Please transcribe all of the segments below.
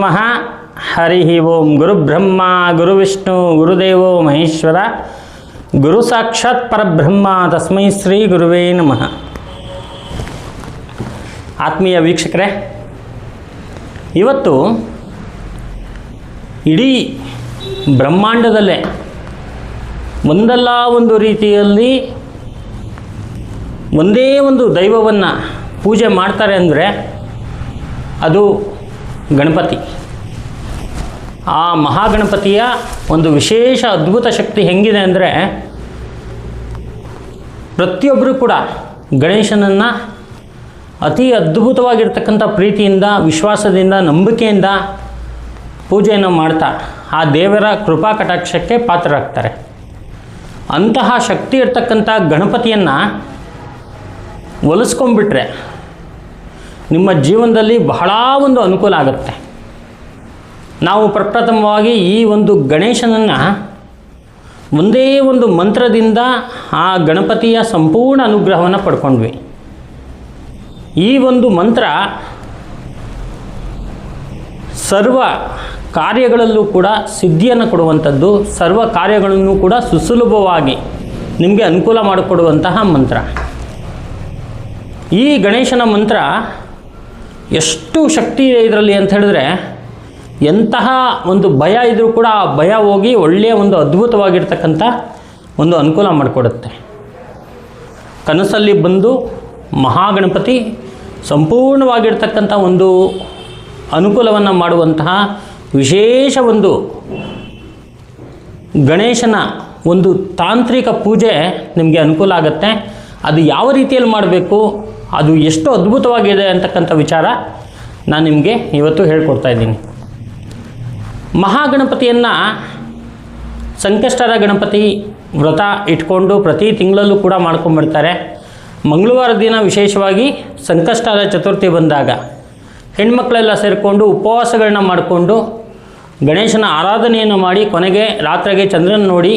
ನಮಃ. ಹರಿ ಓಂ ಗುರುಬ್ರಹ್ಮ ಗುರುವಿಷ್ಣು ಗುರುದೇವೋ ಮಹೇಶ್ವರ. ಗುರು ಸಾಕ್ಷಾತ್ ಪರಬ್ರಹ್ಮ, ತಸ್ಮೈ ಶ್ರೀ ಗುರುವೇ ನಮಃ. ಆತ್ಮೀಯ ವೀಕ್ಷಕರೇ, ಇವತ್ತು ಇಡೀ ಬ್ರಹ್ಮಾಂಡದಲ್ಲೇ ಒಂದಲ್ಲ ಒಂದು ರೀತಿಯಲ್ಲಿ ಒಂದೇ ಒಂದು ದೈವವನ್ನು ಪೂಜೆ ಮಾಡ್ತಾರೆ ಅಂದರೆ ಅದು ಗಣಪತಿ. ಆ ಮಹಾಗಣಪತಿಯ ಒಂದು ವಿಶೇಷ ಅದ್ಭುತ ಶಕ್ತಿ ಹೆಂಗಿದೆ ಅಂದರೆ ಪ್ರತಿಯೊಬ್ಬರೂ ಕೂಡ ಗಣೇಶನನ್ನು ಅತಿ ಅದ್ಭುತವಾಗಿರ್ತಕ್ಕಂಥ ಪ್ರೀತಿಯಿಂದ, ವಿಶ್ವಾಸದಿಂದ, ನಂಬಿಕೆಯಿಂದ ಪೂಜೆಯನ್ನು ಮಾಡ್ತಾ ಆ ದೇವರ ಕೃಪಾ ಕಟಾಕ್ಷಕ್ಕೆ ಪಾತ್ರರಾಗ್ತಾರೆ. ಅಂತಹ ಶಕ್ತಿ ಇರ್ತಕ್ಕಂಥ ಗಣಪತಿಯನ್ನು ಒಲಿಸ್ಕೊಂಡ್ಬಿಟ್ರೆ ನಿಮ್ಮ ಜೀವನದಲ್ಲಿ ಬಹಳ ಒಂದು ಅನುಕೂಲ ಆಗುತ್ತೆ. ನಾವು ಪ್ರಪ್ರಥಮವಾಗಿ ಈ ಒಂದು ಗಣೇಶನನ್ನು ಒಂದೇ ಒಂದು ಮಂತ್ರದಿಂದ ಆ ಗಣಪತಿಯ ಸಂಪೂರ್ಣ ಅನುಗ್ರಹವನ್ನು ಪಡ್ಕೊಂಡ್ವಿ. ಈ ಒಂದು ಮಂತ್ರ ಸರ್ವ ಕಾರ್ಯಗಳಲ್ಲೂ ಕೂಡ ಸಿದ್ಧಿಯನ್ನು ಕೊಡುವಂಥದ್ದು, ಸರ್ವ ಕಾರ್ಯಗಳನ್ನು ಕೂಡ ಸುಸುಲಭವಾಗಿ ನಿಮಗೆ ಅನುಕೂಲ ಮಾಡಿಕೊಡುವಂತಹ ಮಂತ್ರ. ಈ ಗಣೇಶನ ಮಂತ್ರ ಎಷ್ಟು ಶಕ್ತಿ ಇದೆ ಇದರಲ್ಲಿ ಅಂತ ಹೇಳಿದ್ರೆ ಎಂತಹ ಒಂದು ಭಯ ಇದ್ದರೂ ಕೂಡ ಆ ಭಯ ಹೋಗಿ ಒಳ್ಳೆಯ ಒಂದು ಅದ್ಭುತವಾಗಿರ್ತಕ್ಕಂಥ ಒಂದು ಅನುಕೂಲ ಮಾಡಿಕೊಡುತ್ತೆ. ಕನಸಲ್ಲಿ ಬಂದು ಮಹಾಗಣಪತಿ ಸಂಪೂರ್ಣವಾಗಿರ್ತಕ್ಕಂಥ ಒಂದು ಅನುಕೂಲವನ್ನು ಮಾಡುವಂತಹ ವಿಶೇಷ ಒಂದು ಗಣೇಶನ ಒಂದು ತಾಂತ್ರಿಕ ಪೂಜೆ ನಿಮಗೆ ಅನುಕೂಲ ಆಗುತ್ತೆ. ಅದು ಯಾವ ರೀತಿಯಲ್ಲಿ ಮಾಡಬೇಕು? ಅದು ಎಷ್ಟು ಅದ್ಭುತವಾಗಿದೆ ಅಂತಕ್ಕಂಥ ವಿಚಾರ ನಾನು ನಿಮಗೆ ಇವತ್ತು ಹೇಳ್ಕೊಡ್ತಾ ಇದ್ದೀನಿ. ಮಹಾಗಣಪತಿಯನ್ನು ಸಂಕಷ್ಟರ ಗಣಪತಿ ವ್ರತ ಇಟ್ಕೊಂಡು ಪ್ರತಿ ತಿಂಗಳಲ್ಲೂ ಕೂಡ ಮಾಡ್ಕೊಂಡ್ಬಿಡ್ತಾರೆ. ಮಂಗಳವಾರ ದಿನ ವಿಶೇಷವಾಗಿ ಸಂಕಷ್ಟರ ಚತುರ್ಥಿ ಬಂದಾಗ ಹೆಣ್ಮಕ್ಳೆಲ್ಲ ಸೇರಿಕೊಂಡು ಉಪವಾಸಗಳನ್ನ ಮಾಡಿಕೊಂಡು ಗಣೇಶನ ಆರಾಧನೆಯನ್ನು ಮಾಡಿ ಕೊನೆಗೆ ರಾತ್ರಿಗೆ ಚಂದ್ರನ ನೋಡಿ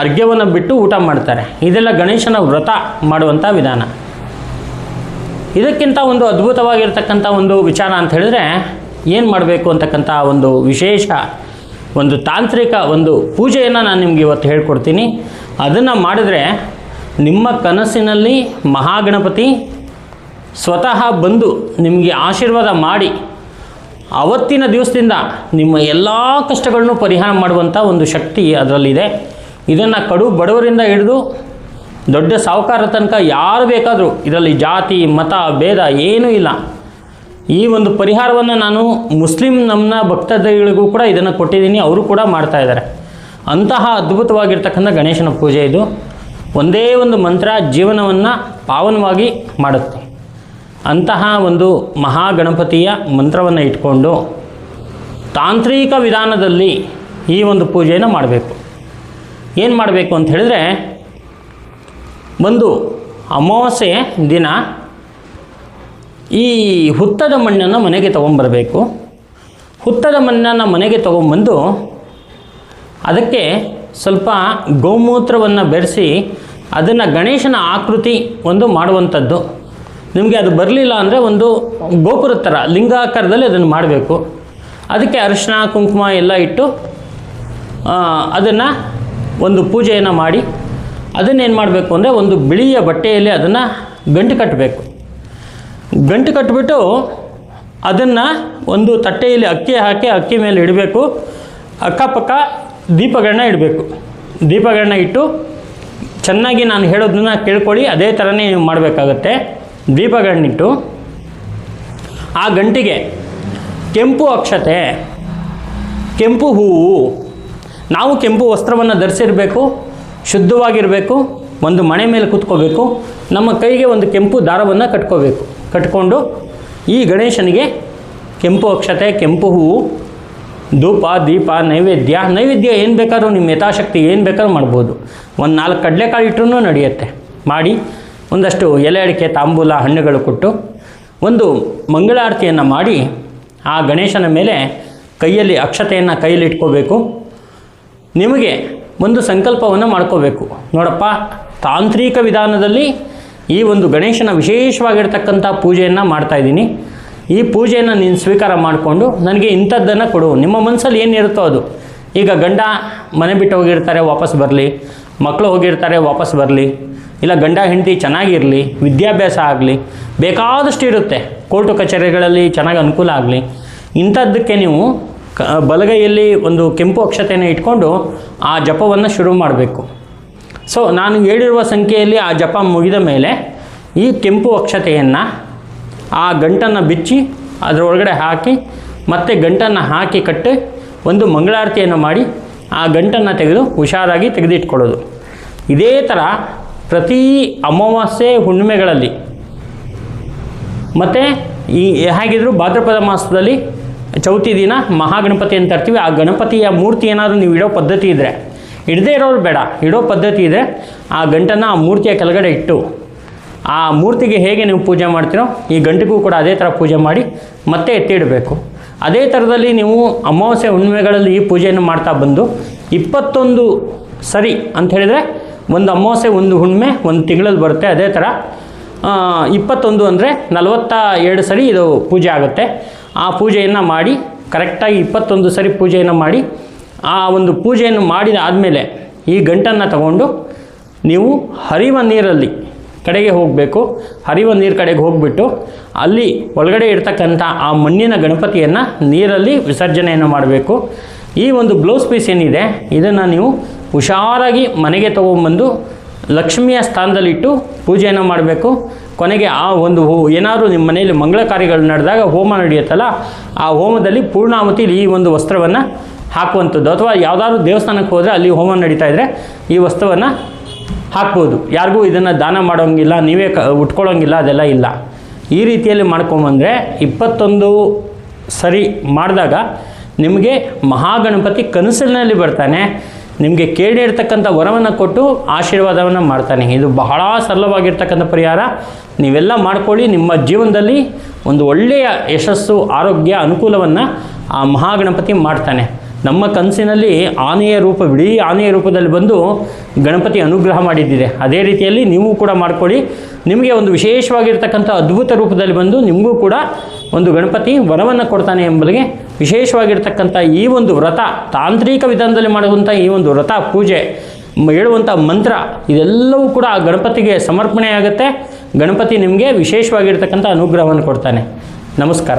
ಅರ್ಘ್ಯವನ್ನು ಬಿಟ್ಟು ಊಟ ಮಾಡ್ತಾರೆ. ಇದೆಲ್ಲ ಗಣೇಶನ ವ್ರತ ಮಾಡುವಂಥ ವಿಧಾನ. ಇದಕ್ಕಿಂತ ಒಂದು ಅದ್ಭುತವಾಗಿರ್ತಕ್ಕಂಥ ಒಂದು ವಿಚಾರ ಅಂತ ಹೇಳಿದ್ರೆ ಏನು ಮಾಡಬೇಕು ಅಂತಕ್ಕಂಥ ಒಂದು ವಿಶೇಷ, ಒಂದು ತಾಂತ್ರಿಕ ಒಂದು ಪೂಜೆಯನ್ನು ನಾನು ನಿಮಗೆ ಇವತ್ತು ಹೇಳ್ಕೊಡ್ತೀನಿ. ಅದನ್ನು ಮಾಡಿದ್ರೆ ನಿಮ್ಮ ಕನಸಿನಲ್ಲಿ ಮಹಾಗಣಪತಿ ಸ್ವತಃ ಬಂದು ನಿಮಗೆ ಆಶೀರ್ವಾದ ಮಾಡಿ ಅವತ್ತಿನ ದಿವಸದಿಂದ ನಿಮ್ಮ ಎಲ್ಲ ಕಷ್ಟಗಳನ್ನು ಪರಿಹಾರ ಮಾಡುವಂಥ ಒಂದು ಶಕ್ತಿ ಅದರಲ್ಲಿದೆ. ಇದನ್ನು ಕಡು ಬಡವರಿಂದ ಹಿಡಿದು ದೊಡ್ಡ ಸಾಹುಕಾರ ತನಕ ಯಾರು ಬೇಕಾದರೂ ಇದರಲ್ಲಿ ಜಾತಿ, ಮತ, ಭೇದ ಏನೂ ಇಲ್ಲ. ಈ ಒಂದು ಪರಿಹಾರವನ್ನು ನಾನು ಮುಸ್ಲಿಂ ನಮ್ಮ ಭಕ್ತಾದಿಗಳಿಗೂ ಕೂಡ ಇದನ್ನು ಕೊಟ್ಟಿದ್ದೀನಿ, ಅವರು ಕೂಡ ಮಾಡ್ತಾ ಇದ್ದಾರೆ. ಅಂತಹ ಅದ್ಭುತವಾಗಿರ್ತಕ್ಕಂಥ ಗಣೇಶನ ಪೂಜೆ ಇದು. ಒಂದೇ ಒಂದು ಮಂತ್ರ ಜೀವನವನ್ನು ಪಾವನವಾಗಿ ಮಾಡುತ್ತೆ. ಅಂತಹ ಒಂದು ಮಹಾಗಣಪತಿಯ ಮಂತ್ರವನ್ನು ಇಟ್ಕೊಂಡು ತಾಂತ್ರಿಕ ವಿಧಾನದಲ್ಲಿ ಈ ಒಂದು ಪೂಜೆಯನ್ನು ಮಾಡಬೇಕು. ಏನು ಮಾಡಬೇಕು ಅಂತ ಹೇಳಿದ್ರೆ ಒಂದು ಅಮಾವಾಸ್ಯೆ ದಿನ ಈ ಹುತ್ತದ ಮಣ್ಣನ್ನು ಮನೆಗೆ ತೊಗೊಂಬರಬೇಕು. ಹುತ್ತದ ಮಣ್ಣನ್ನು ಮನೆಗೆ ತೊಗೊಂಬಂದು ಅದಕ್ಕೆ ಸ್ವಲ್ಪ ಗೋಮೂತ್ರವನ್ನು ಬೆರೆಸಿ ಅದನ್ನು ಗಣೇಶನ ಆಕೃತಿ ಒಂದು ಮಾಡುವಂಥದ್ದು. ನಿಮಗೆ ಅದು ಬರಲಿಲ್ಲ ಅಂದರೆ ಒಂದು ಗೋಪುರದ ಥರ ಲಿಂಗಾಕಾರದಲ್ಲಿ ಅದನ್ನು ಮಾಡಬೇಕು. ಅದಕ್ಕೆ ಅರಿಶಿನ ಕುಂಕುಮ ಎಲ್ಲ ಇಟ್ಟು ಅದನ್ನು ಒಂದು ಪೂಜೆಯನ್ನು ಮಾಡಿ ಅದನ್ನೇನು ಮಾಡಬೇಕು ಅಂದರೆ ಒಂದು ಬಿಳಿಯ ಬಟ್ಟೆಯಲ್ಲಿ ಅದನ್ನು ಗಂಟು ಕಟ್ಟಬೇಕು ಗಂಟು ಕಟ್ಟಿಬಿಟ್ಟು ಅದನ್ನು ಒಂದು ತಟ್ಟೆಯಲ್ಲಿ ಅಕ್ಕಿ ಹಾಕಿ, ಅಕ್ಕಿ ಮೇಲೆ ಇಡಬೇಕು. ಅಕ್ಕಪಕ್ಕ ದೀಪಗಳನ್ನ ಇಡಬೇಕು. ದೀಪಗಳನ್ನ ಇಟ್ಟು ಚೆನ್ನಾಗಿ ನಾನು ಹೇಳೋದನ್ನ ಕೇಳ್ಕೊಳ್ಳಿ, ಅದೇ ಥರನೇ ನೀವು ಮಾಡಬೇಕಾಗತ್ತೆ. ದೀಪಗಳನ್ನಿಟ್ಟು ಆ ಗಂಟಿಗೆ ಕೆಂಪು ಅಕ್ಷತೆ, ಕೆಂಪು ಹೂವು. ನಾವು ಕೆಂಪು ವಸ್ತ್ರವನ್ನು ಧರಿಸಿರಬೇಕು. ಶುದ್ಧವಾಗಿರಬೇಕು, ಒಂದು ಮಣೆ ಮೇಲೆ ಕೂತ್ಕೋಬೇಕು, ನಮ್ಮ ಕೈಗೆ ಒಂದು ಕೆಂಪು ದಾರವನ್ನು ಕಟ್ಕೋಬೇಕು. ಕಟ್ಕೊಂಡು ಈ ಗಣೇಶನಿಗೆ ಕೆಂಪು ಅಕ್ಷತೆ, ಕೆಂಪು ಹೂವು, ಧೂಪ, ದೀಪ, ನೈವೇದ್ಯ. ನೈವೇದ್ಯ ಏನು ಬೇಕಾದ್ರೂ ನಿಮ್ಮ ಯಥಾಶಕ್ತಿ ಏನು ಬೇಕಾದ್ರೂ ಮಾಡ್ಬೋದು. ಒಂದು ನಾಲ್ಕು ಕಡಲೆಕಾಳು ಇಟ್ಟರೂ ನಡೆಯುತ್ತೆ. ಮಾಡಿ ಒಂದಷ್ಟು ಎಲೆ ಅಡಿಕೆ, ತಾಂಬೂಲ, ಹಣ್ಣುಗಳು ಕೊಟ್ಟು ಒಂದು ಮಂಗಳಾರತಿಯನ್ನು ಮಾಡಿ ಆ ಗಣೇಶನ ಮೇಲೆ ಕೈಯಲ್ಲಿ ಅಕ್ಷತೆಯನ್ನು ಕೈಯಲ್ಲಿ ಇಟ್ಕೋಬೇಕು. ನಿಮಗೆ ಒಂದು ಸಂಕಲ್ಪವನ್ನು ಮಾಡ್ಕೋಬೇಕು. ನೋಡಪ್ಪ, ತಾಂತ್ರಿಕ ವಿಧಾನದಲ್ಲಿ ಈ ಒಂದು ಗಣೇಶನ ವಿಶೇಷವಾಗಿರ್ತಕ್ಕಂಥ ಪೂಜೆಯನ್ನು ಮಾಡ್ತಾಯಿದ್ದೀನಿ ಈ ಪೂಜೆಯನ್ನು ನೀನು ಸ್ವೀಕಾರ ಮಾಡಿಕೊಂಡು ನನಗೆ ಇಂಥದ್ದನ್ನು ಕೊಡು. ನಿಮ್ಮ ಮನಸ್ಸಲ್ಲಿ ಏನಿರುತ್ತೋ ಅದು. ಈಗ ಗಂಡ ಮನೆ ಬಿಟ್ಟು ಹೋಗಿರ್ತಾರೆ, ವಾಪಸ್ ಬರಲಿ. ಮಕ್ಕಳು ಹೋಗಿರ್ತಾರೆ, ವಾಪಸ್ ಬರಲಿ. ಇಲ್ಲ, ಗಂಡ ಹೆಂಡತಿ ಚೆನ್ನಾಗಿರಲಿ, ವಿದ್ಯಾಭ್ಯಾಸ ಆಗಲಿ. ಬೇಕಾದಷ್ಟು ಇರುತ್ತೆ ಕೋರ್ಟು ಕಚೇರಿಗಳಲ್ಲಿ ಚೆನ್ನಾಗಿ ಅನುಕೂಲ ಆಗಲಿ. ಇಂಥದ್ದಕ್ಕೆ ನೀವು ಬಲಗೈಯಲ್ಲಿ ಒಂದು ಕೆಂಪು ಅಕ್ಷತೆಯನ್ನು ಇಟ್ಕೊಂಡು ಆ ಜಪವನ್ನು ಶುರು ಮಾಡಬೇಕು. ಸೊ ನಾನು ಹೇಳಿರುವ ಸಂಖ್ಯೆಯಲ್ಲಿ ಆ ಜಪ ಮುಗಿದ ಮೇಲೆ ಈ ಕೆಂಪು ಅಕ್ಷತೆಯನ್ನು ಆ ಗಂಟನ್ನು ಬಿಚ್ಚಿ ಅದರೊಳಗಡೆ ಹಾಕಿ ಮತ್ತೆ ಗಂಟನ್ನು ಹಾಕಿ ಕಟ್ಟಿ ಒಂದು ಮಂಗಳಾರತಿಯನ್ನು ಮಾಡಿ ಆ ಗಂಟನ್ನು ತೆಗೆದು ಹುಷಾರಾಗಿ ತೆಗೆದಿಟ್ಕೊಳ್ಳೋದು. ಇದೇ ಥರ ಪ್ರತಿ ಅಮಾವಾಸ್ಯೆ ಹುಣ್ಣಿಮೆಗಳಲ್ಲಿ ಮತ್ತು ಈ ಹೇಗಿದ್ರು ಭಾದ್ರಪದ ಮಾಸದಲ್ಲಿ ಚೌತಿ ದಿನ ಮಹಾಗಣಪತಿ ಅಂತ ಇರ್ತೀವಿ, ಆ ಗಣಪತಿಯ ಮೂರ್ತಿ ಏನಾದರೂ ನೀವು ಇಡೋ ಪದ್ಧತಿ ಇದ್ದರೆ ಇಡದೇ ಇರೋರು ಬೇಡ, ಇಡೋ ಪದ್ಧತಿ ಇದ್ದರೆ ಆ ಗಂಟನ್ನು ಆ ಮೂರ್ತಿಯ ಕೆಳಗಡೆ ಇಟ್ಟು, ಆ ಮೂರ್ತಿಗೆ ಹೇಗೆ ನೀವು ಪೂಜೆ ಮಾಡ್ತೀರೋ ಈ ಗಂಟಿಗೂ ಕೂಡ ಅದೇ ಥರ ಪೂಜೆ ಮಾಡಿ ಮತ್ತೆ ಎತ್ತಿಡಬೇಕು ಅದೇ ಥರದಲ್ಲಿ ನೀವು ಅಮಾವಾಸ್ಯೆ ಹುಣ್ಣಿಮೆಗಳಲ್ಲಿ ಈ ಪೂಜೆಯನ್ನು ಮಾಡ್ತಾ ಬಂದು, ಇಪ್ಪತ್ತೊಂದು ಸರಿ ಅಂತ ಹೇಳಿದರೆ ಒಂದು ಅಮಾವಾಸ್ಯೆ, ಒಂದು ಹುಣ್ಣಿಮೆ, ಒಂದು ತಿಂಗಳಲ್ಲಿ ಬರುತ್ತೆ, ಅದೇ ಥರ ಇಪ್ಪತ್ತೊಂದು ಅಂದರೆ ನಲವತ್ತ ಎರಡು ಸರಿ ಇದು ಪೂಜೆ ಆಗುತ್ತೆ. ಆ ಪೂಜೆಯನ್ನು ಮಾಡಿ ಕರೆಕ್ಟಾಗಿ ಇಪ್ಪತ್ತೊಂದು ಸರಿ ಪೂಜೆಯನ್ನು ಮಾಡಿ, ಆ ಒಂದು ಪೂಜೆಯನ್ನು ಮಾಡಿದ ಆದಮೇಲೆ ಈ ಗಂಟನ್ನು ತಗೊಂಡು ನೀವು ಹರಿವ ನೀರಲ್ಲಿ ಕಡೆಗೆ ಹೋಗಬೇಕು. ಹರಿವ ನೀರು ಕಡೆಗೆ ಹೋಗಿಬಿಟ್ಟು ಅಲ್ಲಿ ಒಳಗಡೆ ಇರ್ತಕ್ಕಂಥ ಆ ಮಣ್ಣಿನ ಗಣಪತಿಯನ್ನು ನೀರಲ್ಲಿ ವಿಸರ್ಜನೆಯನ್ನು ಮಾಡಬೇಕು. ಈ ಒಂದು ಬ್ಲೌಸ್ ಪೀಸ್ ಏನಿದೆ, ಇದನ್ನು ನೀವು ಹುಷಾರಾಗಿ ಮನೆಗೆ ತೊಗೊಂಬಂದು ಲಕ್ಷ್ಮಿಯ ಸ್ಥಾನದಲ್ಲಿಟ್ಟು ಪೂಜೆಯನ್ನು ಮಾಡಬೇಕು. ಕೊನೆಗೆ ಆ ಒಂದು ಏನಾದರೂ ನಿಮ್ಮ ಮನೆಯಲ್ಲಿ ಮಂಗಳ ಕಾರ್ಯಗಳು ನಡೆದಾಗ ಹೋಮ ನಡೆಯುತ್ತಲ್ಲ, ಆ ಹೋಮದಲ್ಲಿ ಪೂರ್ಣಾವತಿ ಈ ಒಂದು ವಸ್ತ್ರವನ್ನು ಹಾಕುವಂಥದ್ದು. ಅಥವಾ ಯಾವುದಾದ್ರೂ ದೇವಸ್ಥಾನಕ್ಕೆ ಹೋದರೆ ಅಲ್ಲಿ ಹೋಮ ನಡೀತಾ ಇದ್ದರೆ ಈ ವಸ್ತ್ರವನ್ನು ಹಾಕ್ಬೋದು. ಯಾರಿಗೂ ಇದನ್ನು ದಾನ ಮಾಡೋಂಗಿಲ್ಲ, ನೀವೇ ಕ ಉಟ್ಕೊಳ್ಳೋಂಗಿಲ್ಲ, ಅದೆಲ್ಲ ಇಲ್ಲ. ಈ ರೀತಿಯಲ್ಲಿ ಮಾಡ್ಕೊಂಬಂದರೆ ಇಪ್ಪತ್ತೊಂದು ಸರಿ ಮಾಡಿದಾಗ ನಿಮಗೆ ಮಹಾಗಣಪತಿ ಕನಸಿನಲ್ಲಿ ಬರ್ತಾನೆ. ನಿಮಗೆ ಕೇಳಿರ್ತಕ್ಕಂಥ ವರವನ್ನು ಕೊಟ್ಟು ಆಶೀರ್ವಾದವನ್ನು ಮಾಡ್ತಾನೆ. ಇದು ಬಹಳ ಸರಳವಾಗಿರ್ತಕ್ಕಂಥ ಪರಿಹಾರ. ನೀವೆಲ್ಲ ಮಾಡ್ಕೊಳ್ಳಿ, ನಿಮ್ಮ ಜೀವನದಲ್ಲಿ ಒಂದು ಒಳ್ಳೆಯ ಯಶಸ್ಸು, ಆರೋಗ್ಯ, ಅನುಕೂಲವನ್ನು ಆ ಮಹಾಗಣಪತಿ ಮಾಡ್ತಾನೆ. ನಮ್ಮ ಕನಸಿನಲ್ಲಿ ಆನೆಯ ರೂಪ, ಬಿಡೀ ಆನೆಯ ರೂಪದಲ್ಲಿ ಬಂದು ಗಣಪತಿ ಅನುಗ್ರಹ ಮಾಡಿದ್ದಿದೆ. ಅದೇ ರೀತಿಯಲ್ಲಿ ನೀವು ಕೂಡ ಮಾಡ್ಕೊಳ್ಳಿ. ನಿಮಗೆ ಒಂದು ವಿಶೇಷವಾಗಿರ್ತಕ್ಕಂಥ ಅದ್ಭುತ ರೂಪದಲ್ಲಿ ಬಂದು ನಿಮಗೂ ಕೂಡ ಒಂದು ಗಣಪತಿ ವರವನ್ನು ಕೊಡ್ತಾನೆ ಎಂಬುದಕ್ಕೆ ವಿಶೇಷವಾಗಿರ್ತಕ್ಕಂಥ ಈ ಒಂದು ವ್ರತ, ತಾಂತ್ರಿಕ ವಿಧಾನದಲ್ಲಿ ಮಾಡುವಂಥ ಈ ಒಂದು ವ್ರತ ಪೂಜೆ ಹೇಳುವಂಥ ಮಂತ್ರ, ಇದೆಲ್ಲವೂ ಕೂಡ ಆ ಗಣಪತಿಗೆ ಸಮರ್ಪಣೆ ಆಗುತ್ತೆ ಗಣಪತಿ ನಿಮಗೆ ವಿಶೇಷವಾಗಿರ್ತಕ್ಕಂಥ ಅನುಗ್ರಹವನ್ನು ಕೊಡ್ತಾನೆ. ನಮಸ್ಕಾರ.